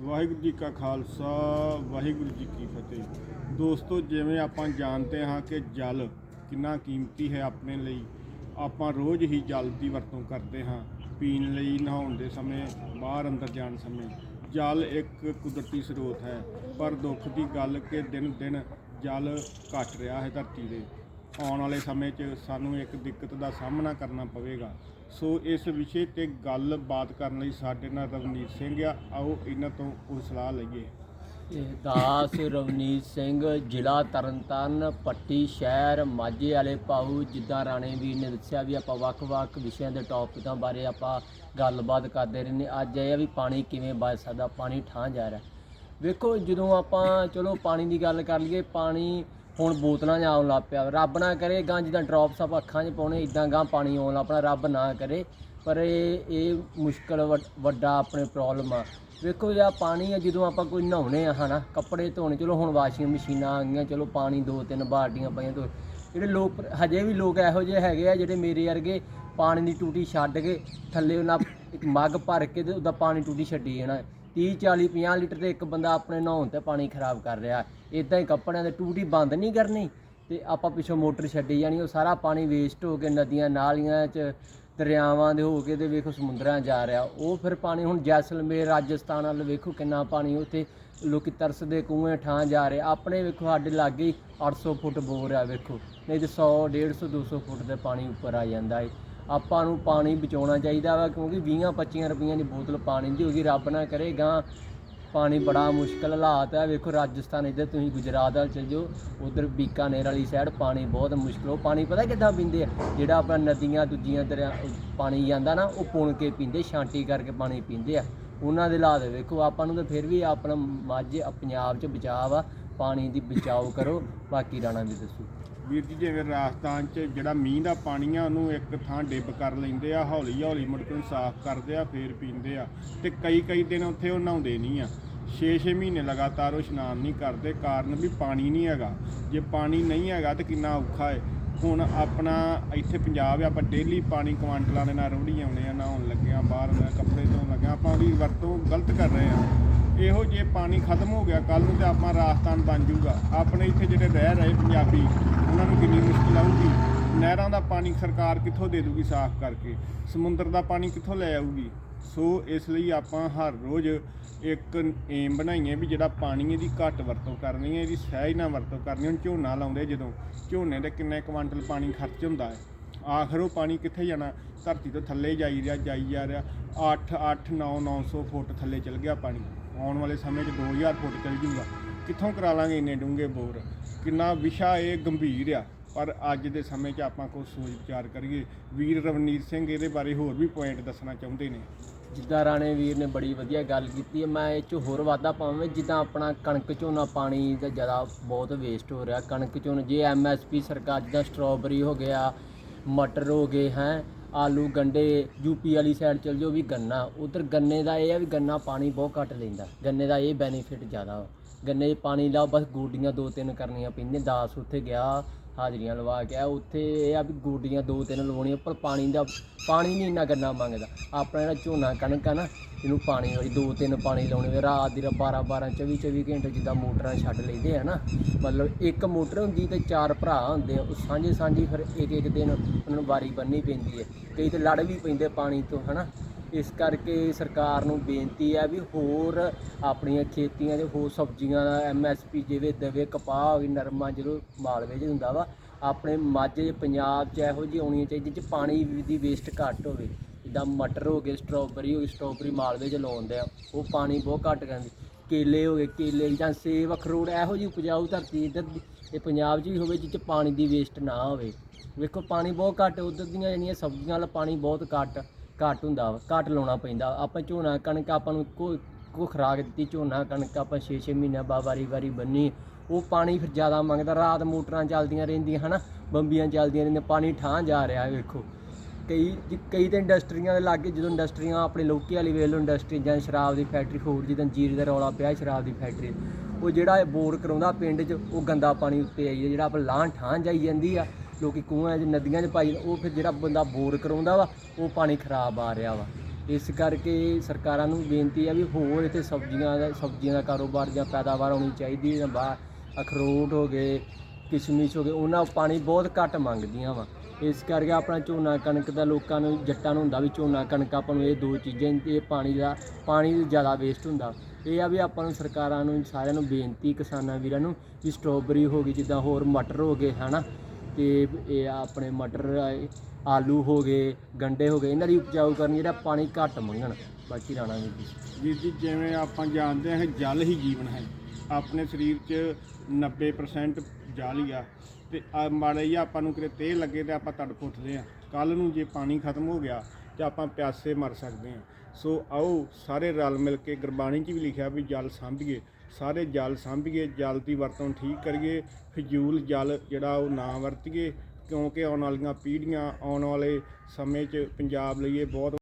ਵਾਹਿਗੁਰੂ ਜੀ ਕਾ ਖਾਲਸਾ, ਵਾਹਿਗੁਰੂ ਜੀ ਕੀ ਫਤਿਹ। ਦੋਸਤੋ, ਜਿਵੇਂ ਆਪਾਂ ਜਾਣਦੇ ਹਾਂ ਕਿ ਜਲ ਕਿੰਨਾ ਕੀਮਤੀ ਹੈ ਆਪਣੇ ਲਈ, ਆਪਾਂ ਰੋਜ਼ ਹੀ ਜਲ ਦੀ ਵਰਤੋਂ ਕਰਦੇ ਹਾਂ, ਪੀਣ ਲਈ, ਨਹਾਉਣ ਦੇ ਸਮੇਂ, ਬਾਹਰ ਅੰਦਰ ਜਾਣ ਸਮੇਂ। ਜਲ ਇੱਕ ਕੁਦਰਤੀ ਸਰੋਤ ਹੈ, ਪਰ ਦੁੱਖ ਦੀ ਗੱਲ ਕਿ ਦਿਨ ਦਿਨ ਜਲ ਘਟ ਰਿਹਾ ਹੈ ਧਰਤੀ ਦੇ ਆਉਣ ਵਾਲੇ ਸਮੇਂ 'ਚ ਸਾਨੂੰ ਇੱਕ ਦਿੱਕਤ ਦਾ ਸਾਹਮਣਾ ਕਰਨਾ ਪਵੇਗਾ। ਸੋ ਇਸ ਵਿਸ਼ੇ ਤੇ ਗੱਲਬਾਤ ਕਰਨ ਲਈ ਸਾਡੇ ਨਾਲ ਰਵਨੀਤ ਸਿੰਘ ਆ। ਆਓ ਇਹਨਾਂ ਤੋਂ ਉਹ ਸਲਾਹ ਲਈਏ। ਦਾਸ ਰਵਨੀਤ ਸਿੰਘ, ਜ਼ਿਲ੍ਹਾ ਤਰਨਤਾਰਨ, ਪੱਟੀ ਸ਼ਹਿਰ, ਮਾਝੇ ਵਾਲੇ ਪਾਉ ਜਿੱਦਾਂ ਰਾਣੇ ਵੀਰ ਨੇ ਦੱਸਿਆ ਵੀ ਆਪਾਂ ਵੱਖ-ਵੱਖ ਵਿਸ਼ਿਆਂ ਦੇ ਟੌਪਿਕਾਂ ਬਾਰੇ ਆਪਾਂ ਗੱਲਬਾਤ ਕਰਦੇ ਰਹਿੰਦੇ ਅੱਜ ਇਹ ਆ ਵੀ ਪਾਣੀ ਕਿਵੇਂ ਬਚ ਸਕਦਾ, ਪਾਣੀ ਠਾਂ ਜਾ ਰਿਹਾ। ਵੇਖੋ, ਜਦੋਂ ਆਪਾਂ, ਚਲੋ ਪਾਣੀ ਦੀ ਗੱਲ ਕਰ ਲਈਏ, ਪਾਣੀ ਹੁਣ ਬੋਤਲਾਂ 'ਚ ਆਉਣ ਲੱਗ ਪਿਆ। ਰੱਬ ਨਾ ਕਰੇ ਗਾਂ ਜਿੱਦਾਂ ਡ੍ਰੌਪਸ ਆਪਾਂ ਅੱਖਾਂ 'ਚ ਪਾਉਣੇ ਇਦਾਂ ਗਾਂ ਪਾਣੀ ਆਉਣ ਲੱਗ ਪੈਣਾ ਰੱਬ ਨਾ ਕਰੇ। ਪਰ ਇਹ ਇਹ ਮੁਸ਼ਕਲ ਵੱਡ- ਵੱਡਾ ਆਪਣੇ ਪ੍ਰੋਬਲਮ ਆ। ਵੇਖੋ ਜਿਹੜਾ ਪਾਣੀ ਆ, ਜਦੋਂ ਆਪਾਂ ਕੋਈ ਨਹਾਉਣੇ ਆ, ਹਨਾ, ਕੱਪੜੇ ਧੋਣੇ, ਚਲੋ ਹੁਣ ਵਾਸ਼ਿੰਗ ਮਸ਼ੀਨਾਂ ਆ ਗਈਆਂ, ਚਲੋ ਪਾਣੀ ਦੋ ਤਿੰਨ ਬਾਲਟੀਆਂ ਪਈਆਂ ਧੋ ਜਿਹੜੇ ਲੋਕ, ਹਜੇ ਵੀ ਲੋਕ ਇਹੋ ਜਿਹੇ ਹੈਗੇ ਆ, ਜਿਹੜੇ ਮੇਰੇ ਵਰਗੇ ਪਾਣੀ ਦੀ ਟੂਟੀ ਛੱਡ ਕੇ ਥੱਲੇ ਉਹਨਾਂ ਇੱਕ ਮੱਗ ਭਰ ਕੇ ਤੇ ਉਹਦਾ ਪਾਣੀ ਟੂਟੀ ਛੱਡੀ ਜਾਣਾ। 30 40 50 ਲੀਟਰ ਤੇ ਇੱਕ ਬੰਦਾ ਆਪਣੇ ਨਹਾਉਣ ਤੇ ਪਾਣੀ ਖਰਾਬ ਕਰ ਰਿਹਾ। ਇਦਾਂ ਹੀ ਕੱਪੜਿਆਂ ਦੇ ਟੂਟੀ ਬੰਦ ਨਹੀਂ ਕਰਨੀ ਤੇ ਆਪਾਂ ਪਿੱਛੋਂ ਮੋਟਰ ਛੱਡੀ ਜਾਣੀ ਉਹ ਸਾਰਾ ਪਾਣੀ ਵੇਸਟ ਹੋ ਕੇ ਨਦੀਆਂ ਨਾਲੀਆਂ 'ਚ, ਦਰਿਆਵਾਂ ਦੇ ਹੋ ਕੇ ਤੇ ਵੇਖੋ ਸਮੁੰਦਰਾਂ ਜਾ ਰਿਹਾ। ਉਹ ਫਿਰ ਪਾਣੀ ਹੁਣ ਜੈਸਲਮੇਰ, ਰਾਜਸਥਾਨ ਵੱਲ ਵੇਖੋ ਕਿੰਨਾ ਪਾਣੀ ਉੱਥੇ ਲੋਕੀ ਤਰਸਦੇ ਕੂਏ ਠਾਂ ਜਾ ਰਹੇ। ਆਪਣੇ ਵੇਖੋ ਸਾਡੇ ਲਾਗੇ ਹੀ 800 ਫੁੱਟ ਬੋਰ ਆ ਵੇਖੋ। ਨਹੀਂ ਤੇ 100 150 200 ਫੁੱਟ ਦੇ ਪਾਣੀ ਉੱਪਰ ਆ ਜਾਂਦਾ ਏ। ਆਪਾਂ ਨੂੰ ਪਾਣੀ ਬਚਾਉਣਾ ਚਾਹੀਦਾ ਵਾ, ਕਿਉਂਕਿ 20 25 ਰੁਪਈਆਂ ਦੀ ਬੋਤਲ ਪਾਣੀ ਦੀ ਹੋਗੀ ਰੱਬ ਨਾ ਕਰੇਗਾ ਪਾਣੀ ਬੜਾ ਮੁਸ਼ਕਲ ਹਾਲਾਤ ਹੈ ਵੇਖੋ ਰਾਜਸਥਾਨ ਇੱਧਰ ਤੁਸੀਂ ਗੁਜਰਾਤ ਵੱਲ ਚਲ ਜਾਓ, ਉਧਰ ਬੀਕਾਨੇਰ ਵਾਲੀ ਸਾਈਡ ਪਾਣੀ ਬਹੁਤ ਮੁਸ਼ਕਲ, ਉਹ ਪਾਣੀ ਪਤਾ ਕਿੱਦਾਂ ਪੀਂਦੇ ਆ? ਜਿਹੜਾ ਆਪਣਾ ਨਦੀਆਂ ਦੂਜੀਆਂ ਦਰਿਆ ਪਾਣੀ ਜਾਂਦਾ ਨਾ, ਉਹ ਪੁਣ ਕੇ ਪੀਂਦੇ, ਛਾਂਟੀ ਕਰਕੇ ਪਾਣੀ ਪੀਂਦੇ ਆ। ਉਹਨਾਂ ਦੇ ਹਾਲਾਤ ਵੇਖੋ, ਆਪਾਂ ਨੂੰ ਤਾਂ ਫਿਰ ਵੀ ਆਪਣਾ ਮਾਝੇ ਪੰਜਾਬ 'ਚ ਬਚਾਅ ਆ ਪਾਣੀ ਦੀ ਬਚਾਓ ਕਰੋ, ਬਾਕੀ ਰਾਣਾ ਵੀ ਦੱਸੋ। ਵੀਰ ਜੀ, ਜਿਵੇਂ ਰਾਜਸਥਾਨ 'ਚ ਜਿਹੜਾ ਮੀਂਹ ਦਾ ਪਾਣੀ ਆ, ਉਹਨੂੰ ਇੱਕ ਥਾਂ ਡਿੱਬ ਕਰ ਲੈਂਦੇ ਆ, ਹੌਲੀ ਹੌਲੀ ਮੁੜ ਕੇ ਸਾਫ਼ ਕਰਦੇ ਆ, ਫੇਰ ਪੀਂਦੇ ਆ ਤੇ ਕਈ ਕਈ ਦਿਨ ਉੱਥੇ ਉਹ ਨਹਾਉਂਦੇ ਨਹੀਂ ਆ। 6-6 ਮਹੀਨੇ ਲਗਾਤਾਰ ਉਹ ਇਸ਼ਨਾਨ ਨਹੀਂ ਕਰਦੇ, ਕਾਰਨ ਵੀ ਪਾਣੀ ਨਹੀਂ ਹੈਗਾ। ਜੇ ਪਾਣੀ ਨਹੀਂ ਹੈਗਾ ਤੇ ਕਿੰਨਾ ਔਖਾ ਹੈ ਹੁਣ ਆਪਣਾ ਇੱਥੇ ਪੰਜਾਬ ਆ, ਆਪਾਂ ਡੇਲੀ ਪਾਣੀ ਕੁਆਂਟਲਾਂ ਦੇ ਨਾਲ ਰੋੜੀ ਆਉਣੇ ਆ, ਨਹਾਉਣ ਲੱਗਿਆ ਬਾਹਰ ਅੰਦਰ ਕੱਪੜੇ ਧੋਣ ਲੱਗਿਆ ਆਪਾਂ ਉਹਦੀ ਵਰਤੋਂ ਗਲਤ ਕਰ ਰਹੇ ਆ। ਇਹੋ ਜੇ ਪਾਣੀ ਖਤਮ ਹੋ ਗਿਆ ਕੱਲ ਨੂੰ ਤੇ ਆਪਾਂ ਰਾਜਸਥਾਨ ਬਣ ਜਾਊਗਾ। ਆਪਣੇ ਇੱਥੇ ਜਿਹੜੇ ਰਹਿ ਰਹੇ ਪੰਜਾਬੀ, ਉਹਨਾਂ ਨੂੰ ਕਿੰਨੀ ਮੁਸ਼ਕਿਲ ਆਊਗੀ? ਨਹਿਰਾਂ ਦਾ ਪਾਣੀ ਸਰਕਾਰ ਕਿੱਥੋਂ ਦੇ ਦੂਗੀ ਸਾਫ਼ ਕਰਕੇ? ਸਮੁੰਦਰ ਦਾ ਪਾਣੀ ਕਿੱਥੋਂ ਲੈ ਆਊਗੀ? ਸੋ ਇਸ ਲਈ ਆਪਾਂ ਹਰ ਰੋਜ਼ ਇੱਕ ਏਮ ਬਣਾਈਏ ਵੀ ਜਿਹੜਾ ਪਾਣੀ ਇਹਦੀ ਘੱਟ ਵਰਤੋਂ ਕਰਨੀ ਹੈ, ਇਹਦੀ ਸਹਿਜ ਨਾਲ ਵਰਤੋਂ ਕਰਨੀ ਹੁਣ ਝੋਨਾ ਲਾਉਂਦੇ ਜਦੋਂ, ਝੋਨੇ ਦੇ ਕਿੰਨੇ ਕੁਆਂਟਲ ਪਾਣੀ ਖਰਚ ਹੁੰਦਾ ਹੈ? ਆਖਰ ਉਹ ਪਾਣੀ ਕਿੱਥੇ ਜਾਣਾ? ਧਰਤੀ ਤੋਂ ਥੱਲੇ ਜਾਈ ਰਿਹਾ, ਜਾਈ ਜਾ ਰਿਹਾ। 8 8 9 900 ਫੁੱਟ ਥੱਲੇ ਚਲ ਗਿਆ ਪਾਣੀ। ਆਉਣ ਵਾਲੇ ਸਮੇਂ 'ਚ 2000 ਫੁੱਟ ਚਲ ਜੂਗਾ। ਕਿੱਥੋਂ ਕਰਾ ਲਾਂਗੇ ਇੰਨੇ ਡੂੰਘੇ ਬੋਰ? ਕਿੰਨਾ ਵਿਸ਼ਾ ਇਹ ਗੰਭੀਰ ਆ। ਪਰ ਅੱਜ ਦੇ ਸਮੇਂ 'ਚ ਆਪਾਂ ਕੋਈ ਸੋਚ ਵਿਚਾਰ ਕਰੀਏ। ਵੀਰ ਰਵਨੀਤ ਸਿੰਘ ਇਹਦੇ ਬਾਰੇ ਹੋਰ ਵੀ ਪੁਆਇੰਟ ਦੱਸਣਾ ਚਾਹੁੰਦੇ ਨੇ। ਜਿੱਦਾਂ ਰਾਣੇ ਵੀਰ ਨੇ ਬੜੀ ਵਧੀਆ ਗੱਲ ਕੀਤੀ ਹੈ। ਮੈਂ ਇਹ 'ਚ ਹੋਰ ਵਾਧਾ ਪਾਵਾਂ ਜਿੱਦਾਂ ਆਪਣਾ ਕਣਕ ਝੋਨਾ ਪਾਣੀ ਦਾ ਜ਼ਿਆਦਾ ਬਹੁਤ ਵੇਸਟ ਹੋ ਰਿਹਾ। ਕਣਕ ਝੋਨਾ, ਜੇ ਐਮਐਸਪੀ ਸਰਕਾਰ, ਜਿੱਦਾਂ ਸਟ੍ਰਾਬੇਰੀ ਹੋ ਗਿਆ, ਮਟਰ ਹੋ ਗਏ, ਹੈ। ਆਲੂ, ਗੰਡੇ ਯੂਪੀ ਵਾਲੀ ਸਾਈਡ ਚਲ ਜਾਓ ਵੀ ਗੰਨਾ। ਉਧਰ ਗੰਨੇ ਦਾ ਇਹ ਆ ਵੀ ਗੰਨਾ ਪਾਣੀ ਬਹੁਤ ਘੱਟ ਲੈਂਦਾ। ਗੰਨੇ ਦਾ ਇਹ ਬੈਨੀਫਿਟ ਜ਼ਿਆਦਾ। ਵਾ ਗੰਨੇ 'ਚ ਪਾਣੀ ਲਾਓ, ਬਸ ਗੋਡੀਆਂ ਦੋ ਤਿੰਨ ਕਰਨੀਆਂ ਪੈਂਦੀਆਂ, ਦਾਸ ਉੱਥੇ ਗਿਆ। ਹਾਜ਼ਰੀਆਂ ਲਵਾ ਕੇ ਆ ਉੱਥੇ ਇਹ ਆ ਵੀ ਗੋਡੀਆਂ ਦੋ ਤਿੰਨ ਲਵਾਉਣੀਆਂ, ਪਰ ਪਾਣੀ ਦਾ, ਪਾਣੀ ਨਹੀਂ ਇੰਨਾ ਗੰਨਾ ਮੰਗਦਾ। ਆਪਣਾ ਜਿਹੜਾ ਝੋਨਾ ਕਣਕ ਆ ਨਾ, ਇਹਨੂੰ ਪਾਣੀ ਵਾਲੀ ਦੋ ਤਿੰਨ ਪਾਣੀ ਲਾਉਣੇ ਰਾਤ ਦੀ 12 12 24 24 ਘੰਟੇ ਜਿੱਦਾਂ ਮੋਟਰਾਂ ਛੱਡ ਲੈਂਦੇ ਆ ਨਾ, ਮਤਲਬ ਇੱਕ ਮੋਟਰ ਹੁੰਦੀ ਤੇ ਚਾਰ ਭਰਾ ਹੁੰਦੇ ਆ। ਉਹ ਸਾਂਝੇ ਸਾਂਝੀ ਫਿਰ ਇੱਕ ਇੱਕ ਦਿਨ ਉਹਨਾਂ ਨੂੰ ਵਾਰੀ ਬੰਨੀ ਪੈਂਦੀ ਹੈ। ਕਈ ਤੇ ਲੜ ਵੀ ਪੈਂਦੇ ਪਾਣੀ ਤੋਂ, ਹਨਾ? ਇਸ ਕਰਕੇ ਸਰਕਾਰ ਨੂੰ ਬੇਨਤੀ ਹੈ ਵੀ ਹੋਰ ਆਪਣੀਆਂ ਖੇਤੀਆਂ ਦੇ, ਹੋਰ ਸਬਜ਼ੀਆਂ ਦਾ ਐਮਐਸਪੀ ਜਿਵੇਂ ਦਵੇ ਕਪਾਹ ਹੋ ਗਈ ਨਰਮਾ ਜਦੋਂ ਮਾਲਵੇ 'ਚ ਹੁੰਦਾ ਵਾ, ਆਪਣੇ ਮਾਝੇ ਪੰਜਾਬ 'ਚ ਇਹੋ ਜਿਹੀ ਆਉਣੀ ਚਾਹੀਦੀ ਜਿਹ 'ਚ ਪਾਣੀ ਦੀ ਵੇਸਟ ਘੱਟ ਹੋਵੇ। ਜਿੱਦਾਂ ਮਟਰ ਹੋ ਗਏ ਸਟ੍ਰਾਬੇਰੀ ਹੋ ਗਈ ਸਟ੍ਰਾਬੇਰੀ ਮਾਲਵੇ 'ਚ ਲਾਉਂਦੇ ਆ ਉਹ ਪਾਣੀ ਬਹੁਤ ਘੱਟ ਕਹਿੰਦੀ ਕੇਲੇ ਹੋ ਗਏ, ਕੇਲੇ ਜਾਂ ਸੇਬ, ਅਖਰੋਟ ਇਹੋ ਜਿਹੀ ਉਪਜਾਊ ਧਰਤੀ ਇੱਧਰ ਦੀ, ਇਹ ਪੰਜਾਬ 'ਚ ਵੀ ਹੋਵੇ ਜਿਹ 'ਚ ਪਾਣੀ ਦੀ ਵੇਸਟ ਨਾ ਹੋਵੇ। ਵੇਖੋ, ਪਾਣੀ ਬਹੁਤ ਘੱਟ, ਉਧਰ ਦੀਆਂ ਜਿਹੜੀਆਂ ਸਬਜ਼ੀਆਂ ਵਾਲਾ ਪਾਣੀ ਬਹੁਤ ਘੱਟ। ਘੱਟ ਹੁੰਦਾ ਵਾ ਘੱਟ ਲਾਉਣਾ ਪੈਂਦਾ। ਆਪਾਂ ਝੋਨਾ ਕਣਕ ਆਪਾਂ ਨੂੰ ਕੋ ਕੋ ਖਰਾਕ ਦਿੱਤੀ, ਝੋਨਾ ਕਣਕ ਆਪਾਂ 6-6 ਮਹੀਨੇ ਬਾਅਦ ਵਾਰੀ ਵਾਰੀ ਬੰਨੀ। ਉਹ ਪਾਣੀ ਫਿਰ ਜ਼ਿਆਦਾ ਮੰਗਦਾ, ਰਾਤ ਮੋਟਰਾਂ ਚੱਲਦੀਆਂ ਰਹਿੰਦੀਆਂ, ਹਨਾ? ਬੰਬੀਆਂ ਚੱਲਦੀਆਂ ਰਹਿੰਦੀਆਂ, ਪਾਣੀ ਠਾਂ ਜਾ ਰਿਹਾ, ਵੇਖੋ। ਕਈ ਜੀ- ਕਈ ਤਾਂ ਇੰਡਸਟਰੀਆਂ ਦੇ ਲਾਗੇ, ਜਦੋਂ ਇੰਡਸਟਰੀਆਂ ਆਪਣੇ ਲੋਕੀ ਵਾਲੀ ਵੇਲ ਇੰਡਸਟਰੀ ਜਾਂ ਸ਼ਰਾਬ ਦੀ ਫੈਕਟਰੀ, ਹੋਰ ਜਿੱਦਾਂ ਜੀਰੇ ਦਾ ਰੌਲਾ ਪਿਆ ਸ਼ਰਾਬ ਦੀ ਫੈਕਟਰੀ। ਉਹ ਜਿਹੜਾ ਇਹ ਬੋਰ ਕਰਾਉਂਦਾ ਪਿੰਡ 'ਚ, ਉਹ ਗੰਦਾ ਪਾਣੀ ਉੱਤੇ ਆਈ ਜਿਹੜਾ ਆਪਾਂ ਲਾਂਹ ਠਾਂ ਜਾਈ ਜਾਂਦੀ ਆ। ਲੋਕੀ ਕੂਹਾਂ 'ਚ ਨਦੀਆਂ 'ਚ ਪਾਈ ਉਹ ਫਿਰ ਜਿਹੜਾ ਬੰਦਾ ਬੋਰ ਕਰਾਉਂਦਾ ਵਾ, ਉਹ ਪਾਣੀ ਖਰਾਬ ਆ ਰਿਹਾ ਵਾ। ਇਸ ਕਰਕੇ ਸਰਕਾਰਾਂ ਨੂੰ ਬੇਨਤੀ ਆ ਵੀ ਹੋਰ ਇੱਥੇ ਸਬਜ਼ੀਆਂ ਦਾ ਸਬਜ਼ੀਆਂ ਦਾ ਕਾਰੋਬਾਰ ਜਾਂ ਪੈਦਾਵਾਰ ਹੋਣੀ ਚਾਹੀਦੀ ਜਾਂ ਬਾ ਅਖਰੋਟ ਹੋ ਗਏ, ਕਿਸ਼ਮਿਸ਼ ਹੋ ਗਏ, ਉਹਨਾਂ ਪਾਣੀ ਬਹੁਤ ਘੱਟ ਮੰਗਦੀਆਂ ਵਾ। ਇਸ ਕਰਕੇ ਆਪਣਾ ਝੋਨਾ ਕਣਕ ਦਾ ਲੋਕਾਂ ਨੂੰ ਜੱਟਾਂ ਨੂੰ ਹੁੰਦਾ ਵੀ ਝੋਨਾ ਕਣਕ ਆਪਾਂ ਨੂੰ ਇਹ ਦੋ ਚੀਜ਼ਾਂ ਇਹ ਪਾਣੀ ਦਾ, ਪਾਣੀ ਜ਼ਿਆਦਾ ਵੇਸਟ ਹੁੰਦਾ। ਇਹ ਆ ਵੀ ਆਪਾਂ ਨੂੰ ਸਰਕਾਰਾਂ ਨੂੰ, ਸਾਰਿਆਂ ਨੂੰ ਬੇਨਤੀ ਕਿਸਾਨਾਂ ਵੀਰਾਂ ਨੂੰ ਵੀ ਸਟ੍ਰਾਬੇਰੀ ਹੋ ਗਈ, ਜਿੱਦਾਂ ਹੋਰ ਮਟਰ ਹੋ ਗਏ, ਹਨਾ? ਤੇ ਇਹ ਆਪਣੇ ਮਟਰ ਆਏ, ਆਲੂ ਹੋ ਗਏ ਗੰਡੇ ਹੋ ਗਏ ਇਹਨਾਂ ਦੀ ਉਪਜਾਊ ਕਰਨੀ ਜਿਹੜਾ ਪਾਣੀ ਘੱਟ ਮੰਗਣ ਬਾਕੀ ਰਾਣਾ ਵੀਰ ਜੀ। ਵੀਰ ਜੀ ਜਿਵੇਂ ਆਪਾਂ ਜਾਣਦੇ ਹਾਂ ਕਿ ਜਲ ਹੀ ਜੀਵਨ ਹੈ। ਆਪਣੇ ਸਰੀਰ 'ਚ 90% ਜਲ ਹੀ ਆ। ਤੇ ਮਾੜਾ ਜਿਹਾ ਆਪਾਂ ਨੂੰ ਕਿਤੇ ਤੇਲ ਲੱਗੇ ਤੇ ਆਪਾਂ ਤੜਪ ਉੱਠਦੇ ਆ ਕੱਲ ਨੂੰ ਜੇ ਪਾਣੀ ਖਤਮ ਹੋ ਗਿਆ ਤੇ ਆਪਾਂ ਪਿਆਸੇ ਮਰ ਸਕਦੇ ਆ ਸੋ ਆਓ ਸਾਰੇ ਰਲ ਮਿਲ ਕੇ ਗੁਰਬਾਣੀ 'ਚ ਵੀ ਲਿਖਿਆ ਵੀ ਜਲ ਸਾਂਭੀਏ। ਸਾਰੇ ਜਲ ਸਾਂਭੀਏ, ਜਲ ਦੀ ਵਰਤੋਂ ਠੀਕ ਕਰੀਏ, ਫਜ਼ੂਲ ਜਲ ਜਿਹੜਾ ਉਹ ਨਾ ਵਰਤੀਏ, ਕਿਉਂਕਿ ਆਉਣ ਵਾਲੀਆਂ ਪੀੜ੍ਹੀਆਂ ਆਉਣ ਵਾਲੇ ਸਮੇਂ 'ਚ ਪੰਜਾਬ ਲਈ ਇਹ ਬਹੁਤ